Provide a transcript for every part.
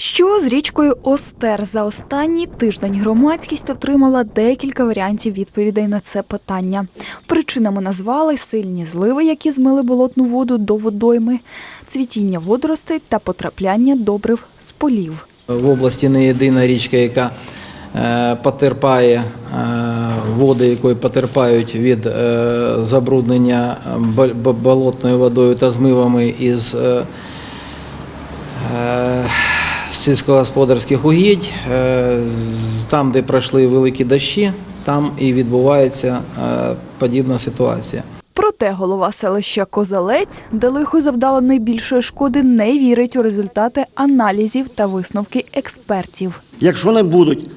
Що з річкою Остер за останній тиждень громадськість отримала декілька варіантів відповідей на це питання. Причинами назвали сильні зливи, які змили болотну воду до водойми, цвітіння водоростей та потрапляння добрив з полів. В області не єдина річка, яка е, потерпає е, води, якої потерпають від е, забруднення бо- бо- болотною водою та змивами із сільськогосподарських угідь. Е, Там, де пройшли великі дощі, там і відбувається е, подібна ситуація. Проте голова селища Козалець, де лихо завдало найбільшої шкоди, не вірить у результати аналізів та висновки експертів. Якщо не будуть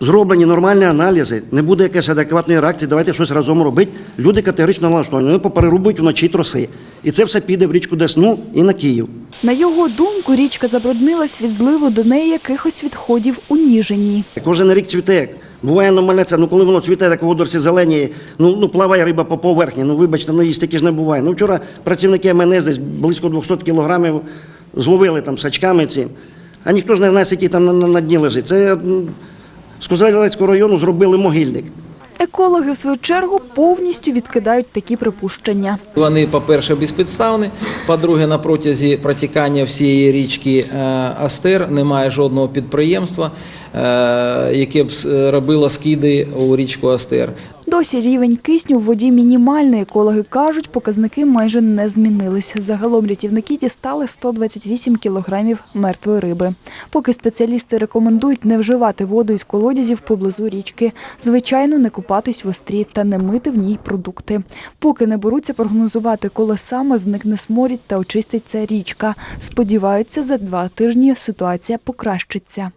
зроблені нормальні аналізи, не буде якоїсь адекватної реакції, давайте щось разом робити. Люди категорично налаштовані, вони поперерубують вночі троси. І це все піде в річку Десну і на Київ. На його думку, річка забруднилась від зливу до неї якихось відходів у Ніжині. Кожен рік цвіте. Буває нормальне це, ну коли воно цвіте, так у водорці зелені, ну, ну плаває риба по поверхні. Ну вибачте, ну її таки ж не буває. Ну вчора працівники МНС десь близько 200 кілограмів зловили там сачками ці, а ніхто ж не знає, який там на, на, на дні лежить. Це з Козелецького району зробили могильник. Екологи, в свою чергу, повністю відкидають такі припущення. Вони, по-перше, безпідставні. По-друге, на протязі протікання всієї річки е, Астер немає жодного підприємства, е, яке б с- робило скиди у річку Астер. Досі рівень кисню в воді мінімальний. Екологи кажуть, показники майже не змінились. Загалом рятівники дістали 128 кілограмів мертвої риби. Поки спеціалісти рекомендують не вживати воду із колодязів поблизу річки, звичайно, не купатись в острі та не мити в ній продукти. Поки не беруться прогнозувати, коли саме зникне сморід та очиститься річка. Сподіваються, за два тижні ситуація покращиться.